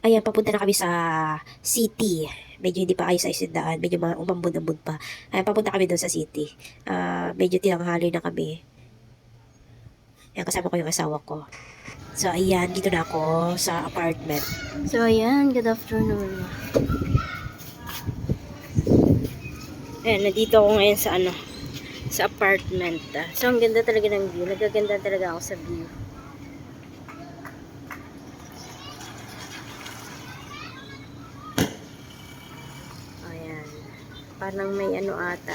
Ayan, papunta na kami sa city. Medyo hindi pa ayos sa isindaan. Medyo mga umambon-ambon pa. Ayan, papunta kami doon sa city. Ah, medyo tinanghali na kami. Ayan, kasama ko yung asawa ko. So, ayan, dito na ako sa apartment. So, ayan. Good afternoon. Ayan, nandito ako ngayon sa ano, sa apartment. ah. So, ang ganda talaga ng view. Nagaganda talaga ako sa view. Ayan. Parang may ano ata.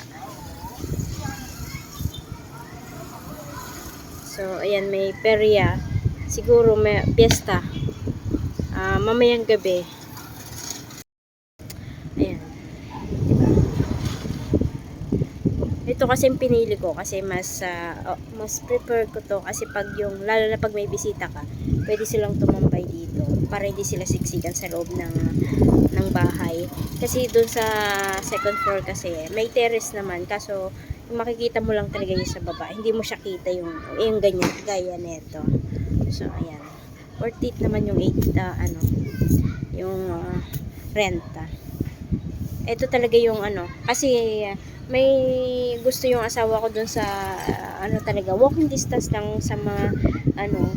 So, ayan, may perya. Siguro may piyesta. Ah, mamayang gabi. Ayan. Diba? Ito kasi yung pinili ko kasi mas ah, oh, mas prefer ko to kasi pag yung lalo na pag may bisita ka, pwede silang tumambay dito para hindi sila siksikan sa loob ng ng bahay. Kasi doon sa second floor kasi may terrace naman kaso makikita mo lang talaga yung sa baba. Hindi mo siya kita yung yung ganyan gaya nito. So ayan. Worth it naman yung 8 ah, ano yung ah, renta. Ito talaga yung ano kasi ah, may gusto yung asawa ko dun sa ah, ano talaga walking distance lang sa mga ano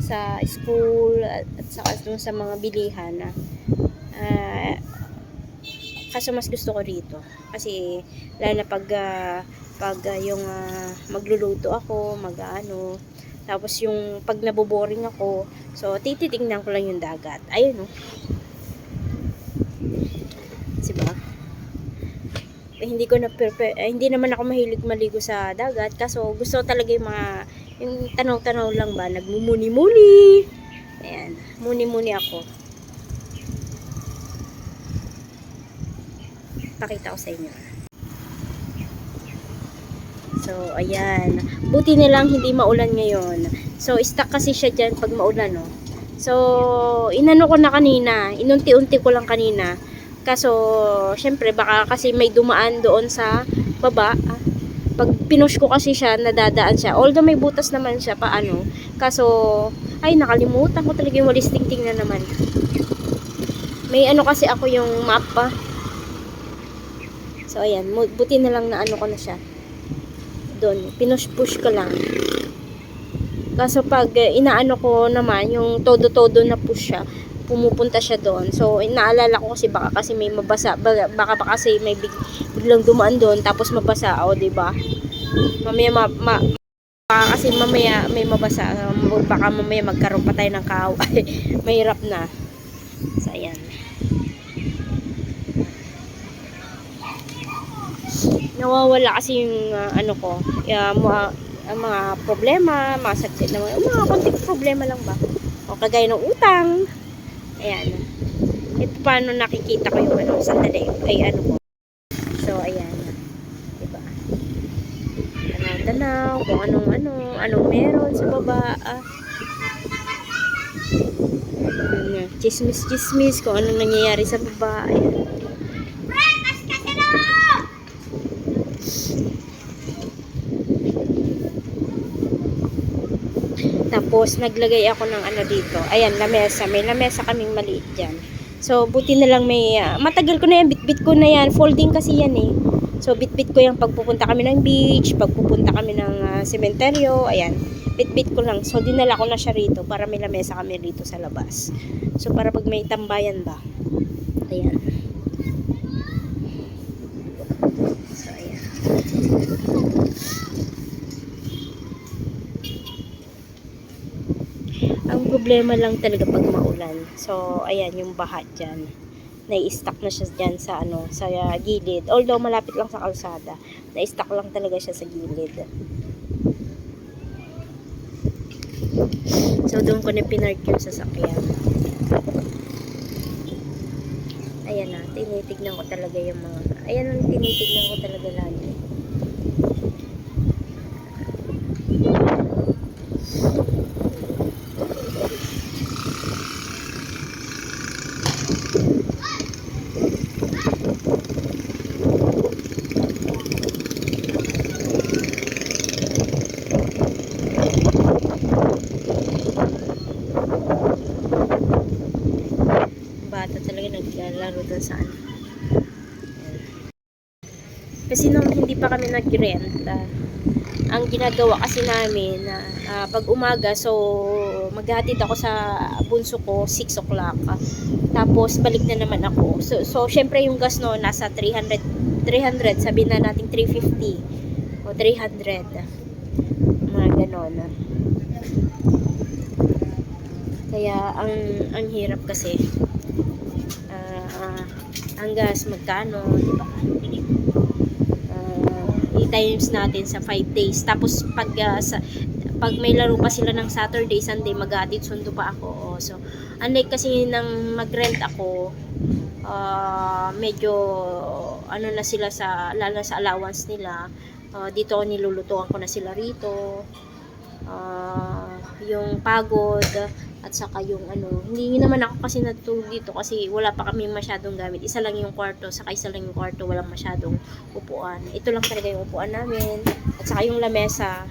sa school at, at saka dun sa mga bilihan na ah, kaso mas gusto ko rito. Kasi lalo na pag ah, pag ah, yung ah, magluluto ako mag ano tapos yung pag naboboring ako so tititingnan ko lang yung dagat. Ayun no diba eh, hindi ko na prefer, eh, hindi naman ako mahilig maligo sa dagat. Kaso gusto talaga yung mga yung tanaw-tanaw lang ba? Nagmumuni-muni. Ayan muni-muni ako pakita ko sa inyo so ayan buti na lang hindi maulan ngayon so stuck kasi siya dyan pag maulan no so inano ko na kanina inunti-unti ko lang kanina Kaso, syempre, baka kasi may dumaan doon sa baba. Pag pinush ko kasi siya, nadadaan siya. Although may butas naman siya, paano. Kaso, ay, nakalimutan ko talaga yung walis tingting na naman. May ano kasi ako yung map pa. So, ayan. Buti na lang na ano ko na siya. Doon. Pinush-push ko lang. Kaso pag eh, inaano ko naman, yung todo-todo na push siya, pumupunta siya doon. So, naalala ko kasi baka kasi may mabasa, baka, baka kasi may big, biglang dumaan doon tapos mabasa, o, 'di ba? Mamaya ma, ma baka kasi mamaya may mabasa, um, baka mamaya magkaroon pa tayo ng kaaway. Mahirap na. So, ayan. Nawawala kasi yung ah, ano ko, yung mga, ang mga problema, mga saglit na mga, mga konting problema lang ba? O kagaya ng utang, Ayan. Ito paano nakikita ko yung ano, sandali, ay ano ko. So, ayan. Diba? Tanaw-tanaw, kung anong ano, anong meron sa baba. Ah. Chismis-chismis, kung anong nangyayari sa baba. Ayan. Tapos, naglagay ako ng ano dito. Ayan, lamesa. May lamesa kaming maliit dyan. So, buti na lang may... ah, matagal ko na yan. Bit-bit ko na yan. Folding kasi yan eh. So, bit-bit ko yung pagpupunta kami ng beach, pagpupunta kami ng sementeryo. Ayan. Bit-bit ko lang. So, dinala ko na siya rito para may lamesa kami rito sa labas. So, para pag may tambayan ba. Ayan. So, ayan. Ang problema lang talaga pag maulan. So, ayan yung baha dyan. Nai-stuck na siya dyan sa ano, sa gilid. Although malapit lang sa kalsada, nai-stuck lang talaga siya sa gilid. So, doon ko na pinark yung sasakyan. Ayan na, tinitignan ko talaga yung mga, ayan ang tinitignan ko talaga lagi. Kasi nung hindi pa kami nag-rent, ah, ang ginagawa kasi namin na ah, pag umaga, so maghatid ako sa bunso ko 6 o'clock. ah. Tapos balik na naman ako. So, so syempre yung gas no nasa 300 300, sabihin na natin 350 o 300. Mga ganon. Kaya ang ang hirap kasi ah, ang gas magkano, di ba? I-times natin sa 5 days. Tapos pag ah, sa, pag may laro pa sila ng Saturday, Sunday, mag-aatid sundo pa ako. Oh, So, unlike kasi nang mag-rent ako, ah, medyo ano na sila sa lalo sa allowance nila. Ah, dito ako nilulutuan ko na sila rito. Ah, yung pagod at saka yung ano, hindi naman ako kasi natutulog dito kasi wala pa kami masyadong gamit. Isa lang yung kwarto, saka isa lang yung kwarto, walang masyadong upuan. Ito lang talaga yung upuan namin. At saka yung lamesa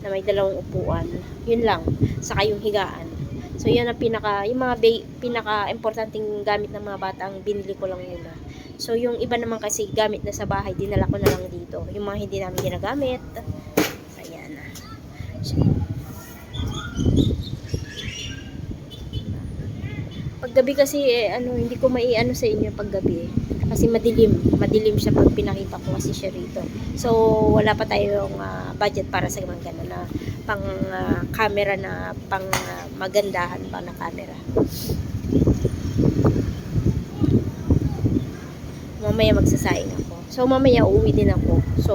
na may dalawang upuan. Yun lang. Saka yung higaan. So yan ang pinaka, yung mga ba- pinaka importanteng gamit ng mga bata ang binili ko lang muna. So yung iba naman kasi gamit na sa bahay, dinala ko na lang dito. Yung mga hindi namin ginagamit. Ayan. Paggabi kasi eh, ano hindi ko maiano sa inyo paggabi. Kasi madilim. Madilim siya pag pinakita ko kasi siya rito. So wala pa tayong ah, budget para sa mga ganun na pang ah, camera na pang ah, magandahan pa na camera. Mamaya magsasaing ako. So mamaya uuwi din ako. So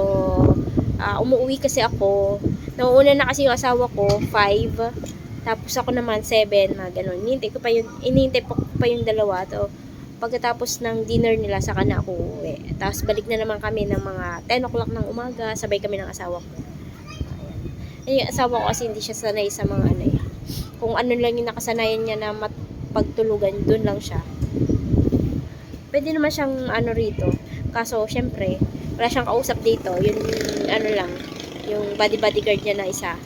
ah, umuwi kasi ako. Nauuna na kasi yung asawa ko 5 tapos ako naman 7, mga ganun. Inintay ko pa yung, inintay ko pa yung dalawa. To, pagkatapos ng dinner nila, saka na ako uuwi. Tapos balik na naman kami ng mga 10 o'clock ng umaga, sabay kami ng asawa ko. Ayan. Eh, yung asawa ko kasi hindi siya sanay sa mga ano eh. Kung ano lang yung nakasanayan niya na mat pagtulugan, dun lang siya. Pwede naman siyang ano rito. Kaso, syempre, wala siyang kausap dito. Yun, ano lang, yung body bodyguard niya na isa.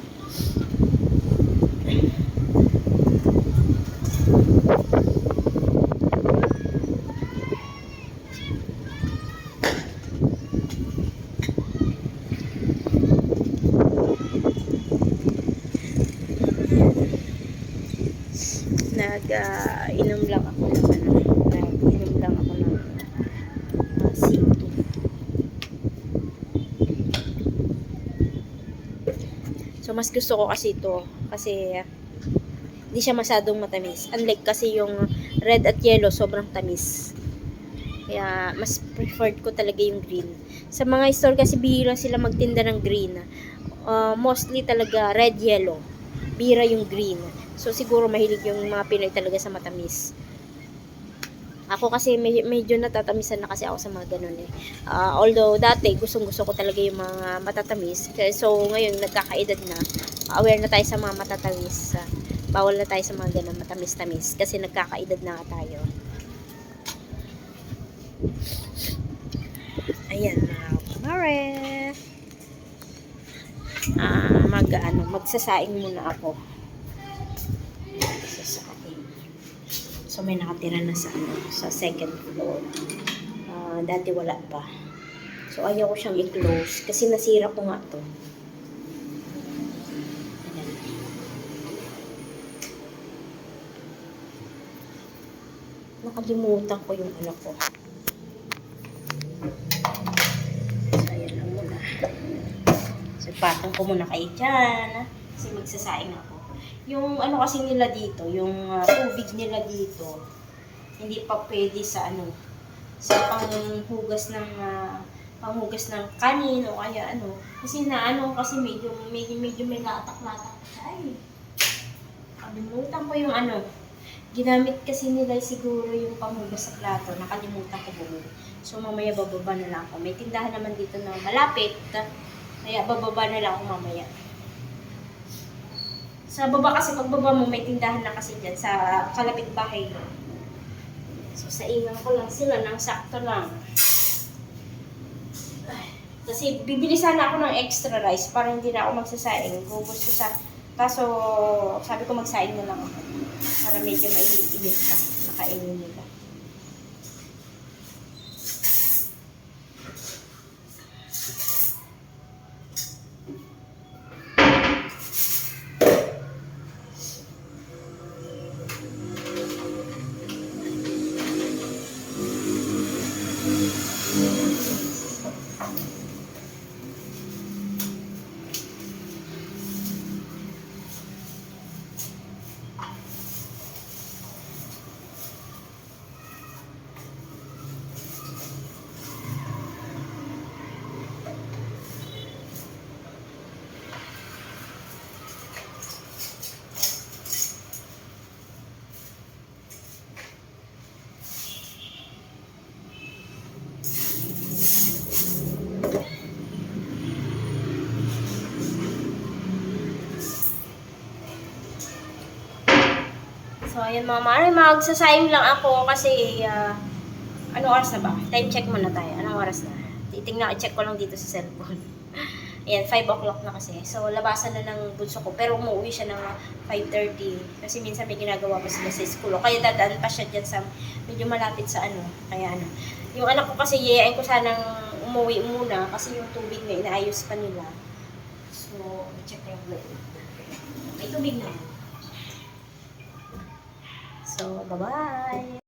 Nag-inom lang ako ng ano, nag-inom lang ako ng uh, C2. So, mas gusto ko kasi ito kasi hindi siya masyadong matamis. Unlike kasi yung red at yellow, sobrang tamis. Kaya, mas preferred ko talaga yung green. Sa mga store kasi bihira sila magtinda ng green. Uh, mostly talaga red, yellow. Bira yung green. So, siguro mahilig yung mga Pinoy talaga sa matamis. Ako kasi me- medyo natatamisan na kasi ako sa mga ganun eh. Ah, although dati gustong gusto ko talaga yung mga matatamis. So ngayon nagkakaedad na. Aware na tayo sa mga matatamis. Ah, bawal na tayo sa mga ganun matamis-tamis. Kasi nagkakaedad na tayo. Ayan mga kumare. Ah, mag ano, magsasaing muna ako. Sasaing. So may nakatira na sa ano, sa second floor. Ah, dati wala pa. So ayaw ko siyang i-close kasi nasira ko nga to. Nakalimutan ko yung ano ko. So ayan lang muna. So patong ko muna kayo dyan. Kasi magsasaing ako. Yung ano kasi nila dito, yung ah, tubig nila dito, hindi pa pwede sa ano, sa panghugas ng ah, panghugas ng kanin o kaya ano. Kasi na ano kasi medyo medyo medyo may latak-latak. Ay. Kalimutan ko yung ano. Ginamit kasi nila siguro yung panghugas sa plato. Nakalimutan ko bumili. So mamaya bababa na lang ako. May tindahan naman dito na malapit. Kaya bababa na lang ako mamaya. Sa baba kasi pagbaba mo may tindahan na kasi dyan sa kalapit bahay. So sa ingan ko lang sila ng sakto lang. Ay, Kasi bibili sana ako ng extra rice para hindi na ako magsasaing. Gubos ko sa... Kaso sabi ko magsaing na lang ako. Para medyo mainit-init ka. kakainin nila. So, ayan mga mare, magsasayang lang ako kasi, ah, anong oras na ba? Time check muna tayo. Anong oras na? Titingnan, i-check ko lang dito sa cellphone. Ayan, 5 o'clock na kasi. So, labasan na ng bunso ko. Pero umuwi siya ng 5.30. Kasi minsan may ginagawa pa sila sa school. Kaya dadaan pa siya dyan sa, medyo malapit sa ano. Kaya ano. Yung anak ko kasi, yayain ko sanang umuwi muna. Kasi yung tubig na inaayos pa nila. So, check lang. May tubig na. So, bye-bye!